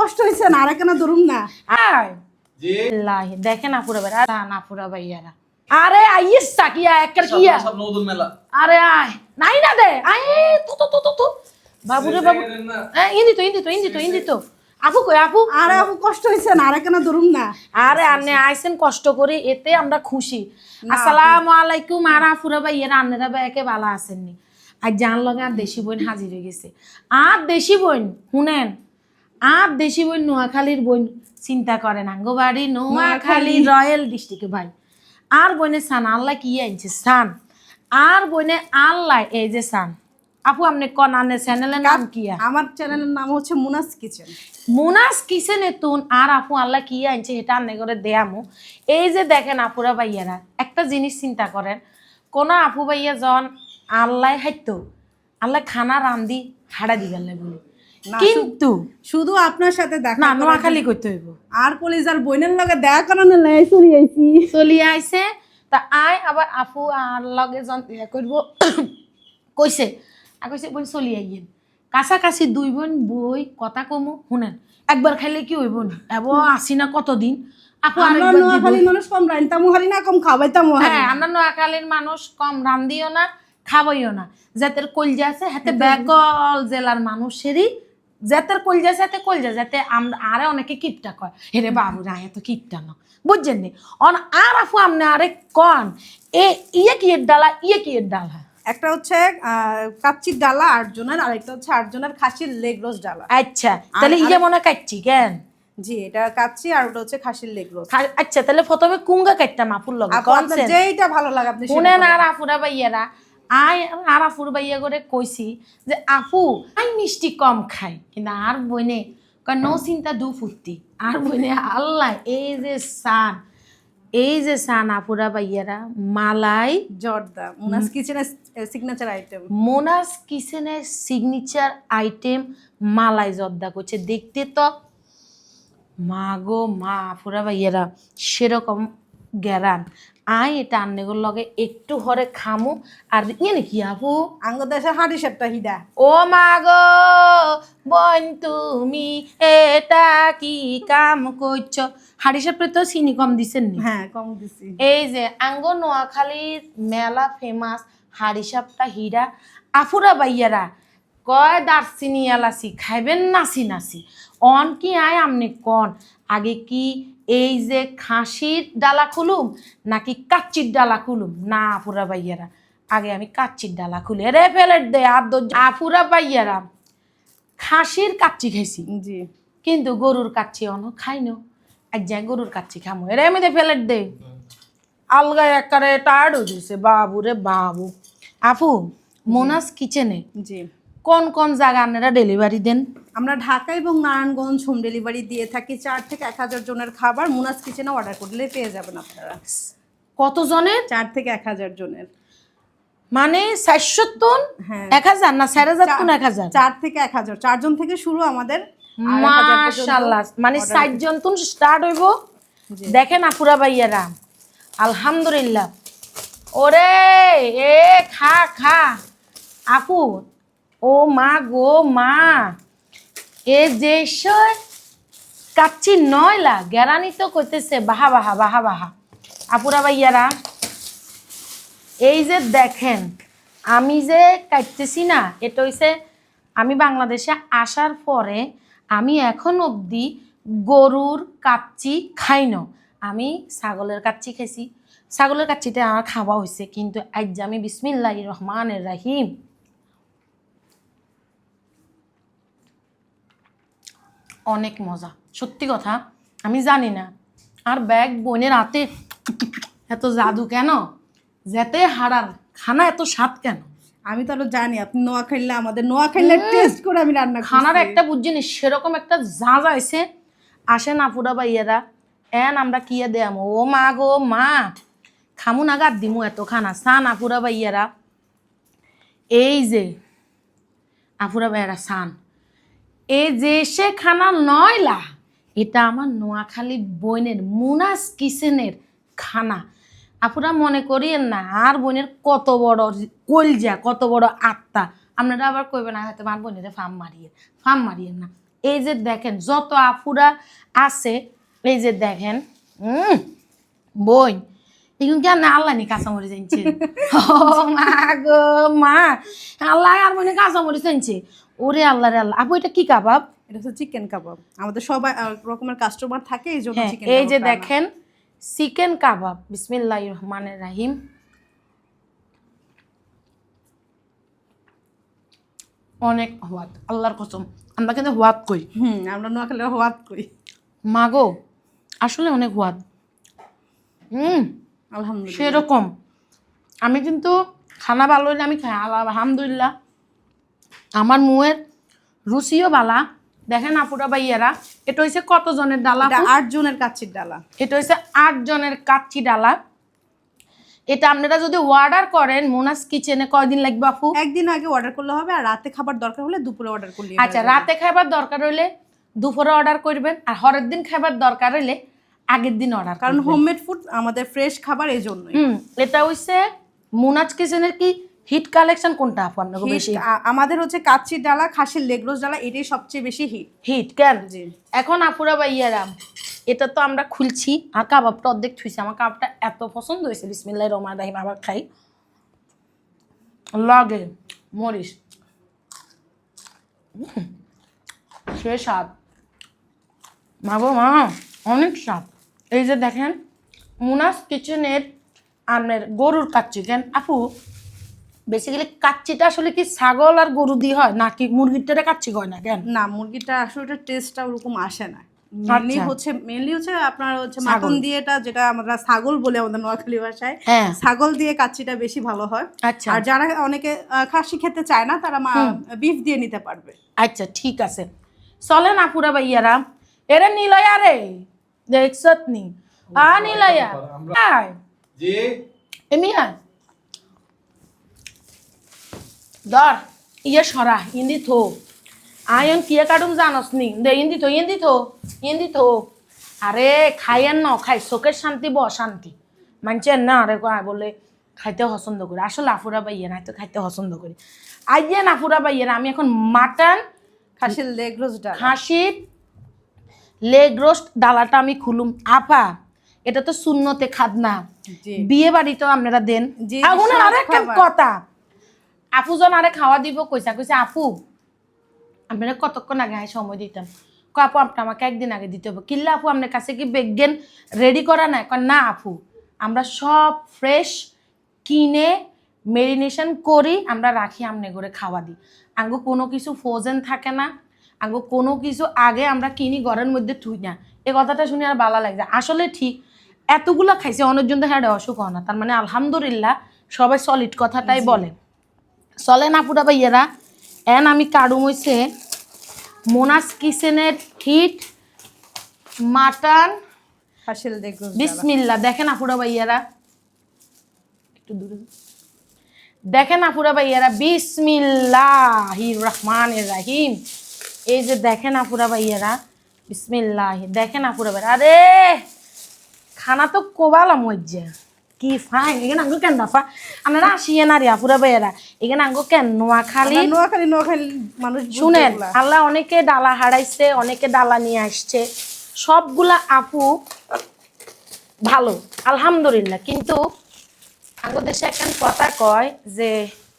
কষ্ট হয়েছে না আর কেন ধরুন না? আয়। জি। লাহি দেখে না পুরা বেড়া না পুরা ভাইয়ারা আরে আইস সাকিয়া একের কিয়া সব নতুন মেলা। আরে আয় নাই না দে আয় তু তু তু তু তু। বাবু রে বাবু। ইন্দি তো ইন্দি তো ইন্দি তো ইন্দি তো। আপু কই আপু? আরে আপু কষ্ট হয়েছে না আর কেন ধরুন না? আরে আন্নে আইসেন কষ্ট করে এতে আমরা খুশি। আসসালামু আলাইকুম আর আফুরা ভাই এরা আন্নেরা ভাই একে ভালো আসেননি আর জান লগে আর দেশি বোন হাজির হয়ে গেছে। আর দেশি বোন শুনেন। আর দেশি বই নোয়াখালীর বই চিন্তা করেন আঙ্গবাড়ি নোয়াখালী রয়্যাল ডিস্ট্রিক্টে ভাই। আর বইনে সান আল্লাহ কি আনছে সান। আর বইনে আল্লাহ এই যে সান। আপু আপনি কন আনে চ্যানেলের নাম কি আমার চ্যানেলের নাম হচ্ছে মুনাস কিচেন। মুনাস কিসেনে তুন। আর আপু আল্লাহ কি আনছে এটা আন্নে করে দেয়ামু। এই যে দেখেন আপুরা ভাইয়ারা একটা জিনিস চিন্তা করেন। কোন আপু ভাইয়া জন আল্লাহ হাইতো আল্লাহ খানা রান্ধি হাড়া দিবেন বলে। না, কিন্তু শুধু আপনার সাথে দেখা না নোয়াখালী করতে হইব। আর কলিজার বইনের লগে দেখা করানো লাই চলি আইছি। চলিয়ে আইছে। তা আয় আবার আপু আর লগে জন ইয়া করব। কইছে আর কইছে বোন চলি আইয়েন কাছাকাছি দুই বোন বই কথা কমু শুনেন। একবার খাইলে কি হইব না? এব আসি না কতদিন? আপু আমরা আরেকবার দিবই। নোয়াখালী মানুষ কম রাইনতাম হারি না কম খাওয়াইতাম হ্যাঁ আমরা নোয়াখালীর মানুষ কম রান্দিও না খাবাইও না। যাদের কলজা আছে হাতে বেকল জেলার মানুষেরই যাদের কলজা হাতে কলজা যাতে আরে অনেকে কিপটা কয় হেরে বাবু না এত কিপটা না। বুঝছেন নি? অন আর আফু আমনে আরে কন এ ইয়ে কি এর ডালা ইয়ে কি এর ডালা? একটা হচ্ছে কাচ্চির ডালা আটজনের আর একটা হচ্ছে আটজনের খাসির লেগ রোজ ডালা। আচ্ছা তাহলে ইয়ে মনে কাটছি কেন? জি এটা কাচ্চি আর ওটা হচ্ছে খাসির লেগ রোজ আচ্ছা তাহলে প্রথমে কুঙ্গা কাটতাম আপুর লগে যেইটা ভালো লাগে আপনি শুনেন আর আফুরা ভাইয়ারা আই আর আফুর ভাইয়া করে কইছি যে আপু আই মিষ্টি কম খাই। কিন্তু আর বইনে কয় নো চিন্তা দু ফুর্তি আর বইনে আল্লাহ এই যে সান এই যে সান আপুরা ভাইয়ারা মালাই জর্দা মোনাস কিচেনের সিগনেচার আইটেম মোনাস কিচেনের সিগনেচার আইটেম মালাই জর্দা করছে দেখতে তো মা গো মা আপুরা ভাইয়ারা সেরকম গ্যারান আই এটা আন্নেগুর লগে একটু হরে খামু। আর ইয়ে নাকি আপু? আঙ্গ দেশে হাঁটি সাপটা হিদা। ও মা গো বোন তুমি এটা কি কাম করছ? হাড়ি সাপড়ে তো চিনি কম দিছেন নি? হ্যাঁ কম দিছি। এই যে আঙ্গ নোয়াখালীর মেলা ফেমাস হাড়িসাপটা হীরা আফুরা বাইয়ারা কয় দারচিনি এলাচি খাইবেন নাচি নাচি। অন কি আয় আমনে কন? আগে কি এই যে খাসির ডালা খুলুম নাকি কাচ্চির ডালা খুলুম? না আফুরা বাইয়ারা আগে আমি কাচ্চির ডালা খুলে। রে ফেলেট দে আর আফুরা বাইয়ারা খাসির কাচ্চি খাইছি। জি। কিন্তু গরুর কাচ্চি অন খাইনো। আজ যাই গরুর কাচ্চি খামো। এরে আমি ফেলেট দে। আলগা একারে টায়ার্ড হয়ে বাবু রে বাবু। আপু মোনাস কিচেনে জি। কোন কোন জায়গা আপনারা ডেলিভারি দেন? আমরা ঢাকা এবং নারায়ণগঞ্জ হোম ডেলিভারি দিয়ে থাকি। চার থেকে এক হাজার জনের খাবার মুনাস কিচেনে অর্ডার করলে পেয়ে যাবেন আপনারা। কতজনের? চার থেকে এক হাজার জনের। মানে চারশো টন হ্যাঁ। এক হাজার না চার হাজার টন এক হাজার? চার থেকে এক হাজার। চারজন থেকে শুরু আমাদের। আর 1000 পর্যন্ত মাশাল্লাহ মানে চারজন তুন স্টার্ট হইব। দেখেন আপুরা ভাইয়ারা। আলহামদুলিল্লাহ। ওরে এ খা খা। আপু ও মা গো মা। এ যে কাচ্চি নয়লা গ্যারানি তো করতেছে বাহা বাহা বাহা বাহা। আপুরা ভাইয়ারা, এই যে দেখেন, আমি যে কাটতেছি না, এটা হইছে আমি বাংলাদেশে আসার পরে আমি এখন অবধি গরুর কাচ্চি খাই আমি ছাগলের কাচ্চি খাইছি। ছাগলের কাচ্চিটা আমার খাওয়া হয়েছে কিন্তু আজ আমি বিসমিল্লাহ রহমানের রাহিম। অনেক মজা। সত্যি কথা আমি জানি না। আর ব্যাগ বোনের হাতে এত জাদু কেন? যেতে হারার খানা এত স্বাদ কেন? আমি তো আরও জানি আপনি নোয়া খাইলে আমাদের নোয়া খাইলে টেস্ট করে আমি রান্না খানার। একটা বুঝছিনি সেরকম একটা যা যাইছে আসেন আপুরা বাইয়েরা এন আমরা কিয়ে দেয়াম? ও মা গো মা! খামু না গাদ দিমু এত খানা সান আপুরা বাইয়েরা এই যে আপুরা বাইয়েরা সান। এই যে সে খানা নয়লা এটা আমার নোয়াখালী বইনের মুনাস কিচেনের খানা। আপুরা মনে করিয়েন না আর বোনের কত বড় কলজা কত বড় আত্মা। আপনারা আবার কইবেন না হয়তো আমার বোনের ফার্ম মারিয়ে ফার্ম মারিয়েন না। এই যে দেখেন যত আফুরা আছে এই যে দেখেন উম, কেন আল্লাহ নি কাঁচামরি জানছে ও মা গো মা। আল্লাহ আর মনে কাঁচামরি জানছে ওরে আল্লাহ রে আল্লাহ। আপু এটা কি কাবাব? এটা হচ্ছে চিকেন কাবাব। আমাদের সবাই রকমের কাস্টমার থাকে এই জন্য হ্যাঁ চিকেন এই যে দেখেন চিকেন কাবাব। বিসমিল্লাহ রহমানের রাহিম। অনেক হওয়াত আল্লাহর কসম। আমরা কিন্তু হওয়াত কই। হুম আমরা নোয়াখালীর হওয়াত করি মাগো আসলে অনেক হওয়াত। হুম। আলহামদুলিল্লাহ। সেরকম। আমি কিন্তু খানা ভালো হইলে আমি খাই আলহামদুলিল্লাহ। আমার মুয়ের রুচিও বালা। দেখেন আপুরা ভাইয়ারা এটা হচ্ছে কত জনের ডালা আট জনের কাচ্চির ডালা। এটা হচ্ছে আট জনের কাচ্চি ডালা। এটা আপনারা যদি অর্ডার করেন মোনাস কিচেনে কয়দিন লাগবে আপু? একদিন আগে অর্ডার করলে হবে আর রাতে খাবার দরকার হলে দুপুরে অর্ডার করলে আচ্ছা রাতে খাবার দরকার হলে দুপুরে অর্ডার করবেন আর হরের দিন খাবার দরকার হইলে আগের দিন অর্ডার কারণ হোমমেড ফুড আমাদের ফ্রেশ খাবার এই জন্যই এটা হইছে মুনাজ কিচেনের কি হিট কালেকশন কোনটা আপু আপনাকে বেশি? আমাদের হচ্ছে কাচ্চির ডালা খাসির লেগ রোজ ডালা এটাই সবচেয়ে বেশি হিট হিট কেন? জি। এখন আপুরা বা ইয়ারাম এটা তো আমরা খুলছি আর কাবাবটা অর্ধেক থুইছি। আমার কাবাবটা এত পছন্দ হয়েছে বিসমিল্লাহ রহমান রাহিম আবার খাই। লাগে মরিস সে স্বাদ। মা গো মা অনেক স্বাদ। এই যে দেখেন মুনাস কিচেনের আমের গরুর কাচ্চি কেন? আপু বেসিক্যালি কাচ্চিটা আসলে কি ছাগল আর গরু দিয়ে হয় নাকি মুরগিরটা কাচ্চি হয় না কেন? না মুরগিটা আসলে টেস্টটা ওরকম আসে না। মেনলি আচ্ছা। হচ্ছে মেনলি হচ্ছে আপনার হচ্ছে মাখন দিয়ে এটা যেটা আমরা ছাগল বলে আমাদের নোয়াখালী ভাষায়। হ্যাঁ। ছাগল দিয়ে কাচ্চিটা বেশি ভালো হয়। আচ্ছা। আর যারা অনেকে খাসি খেতে চায় না তারা বিফ দিয়ে নিতে পারবে। আচ্ছা ঠিক আছে। চলেন আপুরা ভাইয়ারা এরে নিলয়া রে দেখছত নি আ নিলয়া আয় জি। এমি আয় ধর ইয়ে সরা ইন্দি থো। আয়ন কিয়ে কাটুম জানস নি? দে ইন্দি থো ইন্দি থো ইন্দি থো। আরে খাইয়েন ন খাই চোখের শান্তি ব শান্তি। মানছেন না আরে কয় বলে খাইতে পছন্দ করি। আসলে আফুরা বাইয়ে না তো খাইতে পছন্দ করি। আইয়েন আফুরা বাইয়ে আমি এখন মাটন খাসির লেগ রোজ খাসির লেগ রোস্ট ডালাটা আমি খুলুম। আপা এটা তো শূন্যতে খাদনা। বিয়ে বাড়িতেও আপনারা দেন। জি, আরেকটা কথা। আপু জন আরে খাওয়া দিব কইসা কইসা আপু আপনারা কতক্ষণ আগে সময় দিতাম? ক আপু আপনি আমাকে একদিন আগে দিতে হবে। কিল্লা আপু আপনার কাছে কি বেগেন রেডি করা নাই? কয় না আপু আমরা সব ফ্রেশ কিনে মেরিনেশন করি আমরা রাখি আমনে করে খাওয়া দিই। আঙ্গো কোনো কিছু ফ্রোজেন থাকে না। আঙ্গো কোনো কিছু আগে আমরা কিনি ঘরের মধ্যে থুই না। এই কথাটা শুনে আর ভালো লাগছে। আসলে ঠিক এতগুলা খাইছে অনেকজন তো হ্যাঁ অসুখ হয় না। তার মানে আলহামদুলিল্লাহ সবাই সলিড কথাটাই বলে। চলে না পুরা ভাইয়েরা এন আমি কাড়ুম হইছে মোনাস কিচেনের হিট মাটন। বিসমিল্লা দেখেন আপুরা ভাইয়ারা। একটু দূরে। দেখেন আপুরা ভাইয়ারা বিসমিল্লাহ রহমান রাহিম। এই যে দেখেন আপুরা ভাইয়ারা বিসমিল্লাহ দেখেন আপুরা ভাইয়া আরে! খানা তো কোবালাম মজ্জা। কি ফাইন এখানে আঙ্গো কেন দাফা? আপনারা আসিয়ে না রে আপুরা ভাইয়ারা এখানে আঙ্গো কেন? নোয়াখালী? আমরা নোয়াখালী নোয়াখালী মানুষ শুনেন। আল্লাহ অনেকে ডালা হারাইছে অনেকে ডালা নিয়ে আসছে। সবগুলা আপু ভালো আলহামদুলিল্লাহ। কিন্তু আমাদের দেশে একটা কথা কয় যে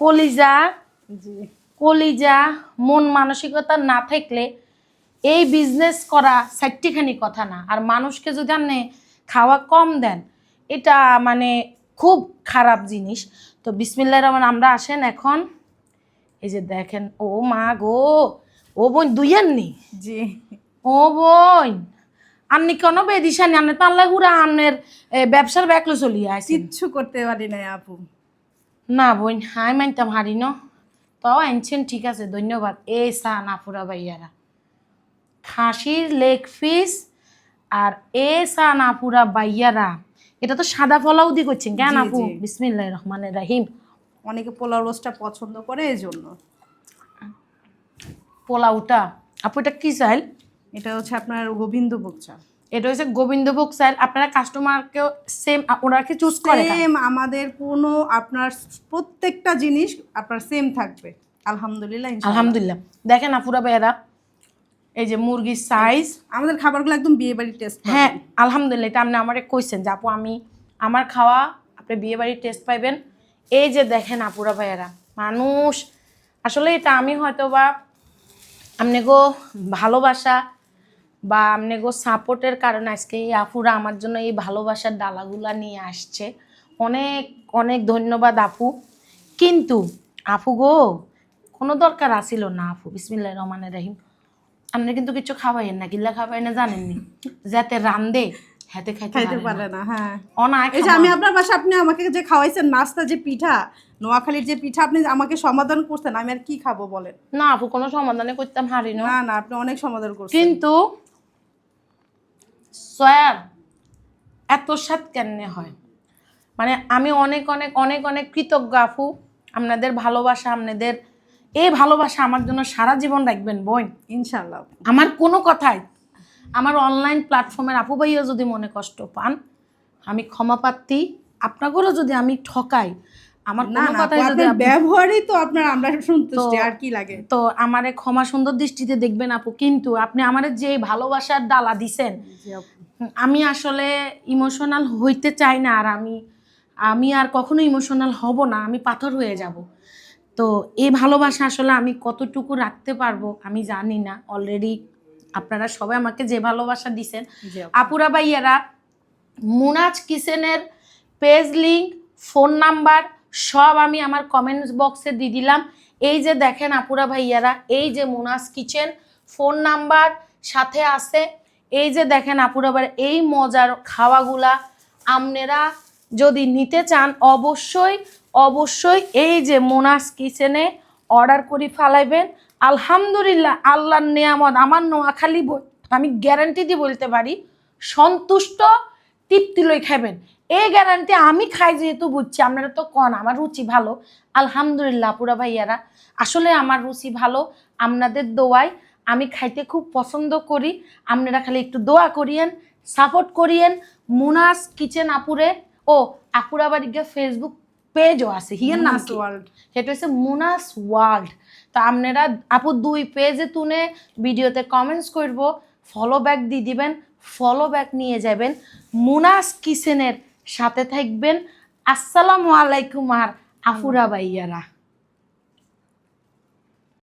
কলিজা জি। কলিজা মন মানসিকতা না থাকলে এই বিজনেস করা সাইটটিখানি কথা না। আর মানুষকে যদি আপনি খাওয়া কম দেন এটা মানে খুব খারাপ জিনিস। তো বিসমিল্লাহ রহমান আমরা আসেন এখন। এই যে দেখেন ও মা গো ও বোন দুইয়াননি জি। ও বোন আপনি কেন বেদিশানি আপনি তো আল্লাহ হুরা আপনার ব্যবসার ব্যাকলো চলিয়ে কিচ্ছু করতে পারি না আপু। না বোন হাই মানতাম হারি ন তাও আনছেন ঠিক আছে ধন্যবাদ। এই চা নাফুরা ভাইয়ারা। খাসির লেগ পিস আর এ চা নাফুরা বাইয়ারা এটা তো সাদা ফলাও দি করছেন কেন আপু। বিসমিল্লাহ রহমানের রাহিম। অনেকে পোলাও রোস্টটা পছন্দ করে এই জন্য পোলাওটা। আপু এটা কি চাইল এটা হচ্ছে আপনার গোবিন্দভোগ চাল। এটা হচ্ছে গোবিন্দভোগ চাইল আপনারা কাস্টমারকেও সেম ওনাকে চুজ করে সেম আমাদের কোনো আপনার প্রত্যেকটা জিনিস আপনার সেম থাকবে। আলহামদুলিল্লাহ আলহামদুলিল্লাহ। দেখেন আফুরা ভাইয়ারা এই যে মুরগির সাইজ আমাদের খাবারগুলো একদম বিয়ে বাড়ির টেস্ট হ্যাঁ আলহামদুলিল্লাহ এটা আপনি আমারে কইছেন যে আপু আমি আমার খাওয়া আপনি বিয়ে বাড়ির টেস্ট পাইবেন। এই যে দেখেন আপুরা ভাইয়েরা মানুষ আসলে এটা আমি হয়তো বা আপনি গো ভালোবাসা বা আপনি গো সাপোর্টের কারণে আজকে এই আপুরা আমার জন্য এই ভালোবাসার ডালাগুলা নিয়ে আসছে। অনেক অনেক ধন্যবাদ আপু। কিন্তু আপু গো কোনো দরকার আসিল না আপু। বিসমিল্লাহ রহমানের রাহিম। আপনি কিন্তু কিছু খাওয়াইন না কিল্লা খাওয়াই না জানেননি? যাতে রান্দে হাতে খাইতে পারে না। হ্যাঁ। অনায় এই যে আমি আপনার বাসা আপনি আমাকে যে খাওয়াইছেন নাস্তা যে পিঠা নোয়াখালীর যে পিঠা আপনি আমাকে সমাধান করছেন আমি আর কি খাব বলেন? না আপু কোনো সমাধানে করতাম হারি না না আপনি অনেক সমাধান করছেন। কিন্তু সয়ার এত স্বাদ কেমনে হয়? মানে আমি অনেক অনেক অনেক অনেক কৃতজ্ঞ আপু আপনাদের ভালোবাসা আপনাদের এই ভালোবাসা আমার জন্য সারা জীবন রাখবেন বোন। ইনশাল্লাহ আমার কোনো কথাই আমার অনলাইন প্ল্যাটফর্মের আপু ভাইও যদি মনে কষ্ট পান আমি ক্ষমা প্রার্থী। আপনাদেরও যদি আমি ঠকাই আমার না কোনো কথাই যদি ব্যবহারই তো আপনার আমরা সন্তুষ্টি আর কি লাগে? তো আমারে ক্ষমা সুন্দর দৃষ্টিতে দেখবেন আপু কিন্তু আপনি আমারে যে ভালোবাসার ডালা দিছেন আমি আসলে ইমোশনাল হইতে চাই না আর আমি আমি আর কখনো ইমোশনাল হব না আমি পাথর হয়ে যাব। তো এই ভালোবাসা আসলে আমি কতটুকু রাখতে পারব আমি জানি না। অলরেডি আপনারা সবাই আমাকে যে ভালোবাসা দিছেন। আপুরা ভাইয়ারা মুনাজ কিসেনের পেজ লিঙ্ক ফোন নাম্বার সব আমি আমার কমেন্টস বক্সে দিয়ে দিলাম। এই যে দেখেন আপুরা ভাইয়ারা, এই যে মোনাস কিচেন, ফোন নাম্বার সাথে আছে। এই যে দেখেন আপুরা ভাই এই মজার খাওয়াগুলা আপনারা যদি নিতে চান, অবশ্যই অবশ্যই এই যে মোনাস কিচেনে অর্ডার করে ফালাইবেন। আলহামদুলিল্লাহ, আল্লাহর নিয়ামত, আমার নোয়াখালী আমি গ্যারান্টি দিয়ে বলতে পারি, সন্তুষ্ট, তৃপ্তি লই খাবেন এই গ্যারান্টি আমি খাই যেহেতু বুঝছি আপনারা তো কন আমার রুচি ভালো। আলহামদুলিল্লাহ পুরা ভাইয়ারা আসলে আমার রুচি ভালো আপনাদের দোয়ায় আমি খাইতে খুব পছন্দ করি। আপনারা খালি একটু দোয়া করিয়েন সাপোর্ট করিয়েন। মুনাস কিচেন আপুরে ও আপুরা বাড়িকে ফেসবুক পেজও আছে হিয়ের নাম ওয়ার্ল্ড। সেটা হচ্ছে মুনাস ওয়ার্ল্ড। তো আপনারা আপু দুই পেজে তুনে ভিডিওতে কমেন্টস করব ফলো ব্যাক দিয়ে দিবেন ফলো ব্যাক নিয়ে যাবেন। মুনাস কিচেনের সাথে থাকবেন। আসসালামু আলাইকুম আর আফুরা ভাইয়ারা।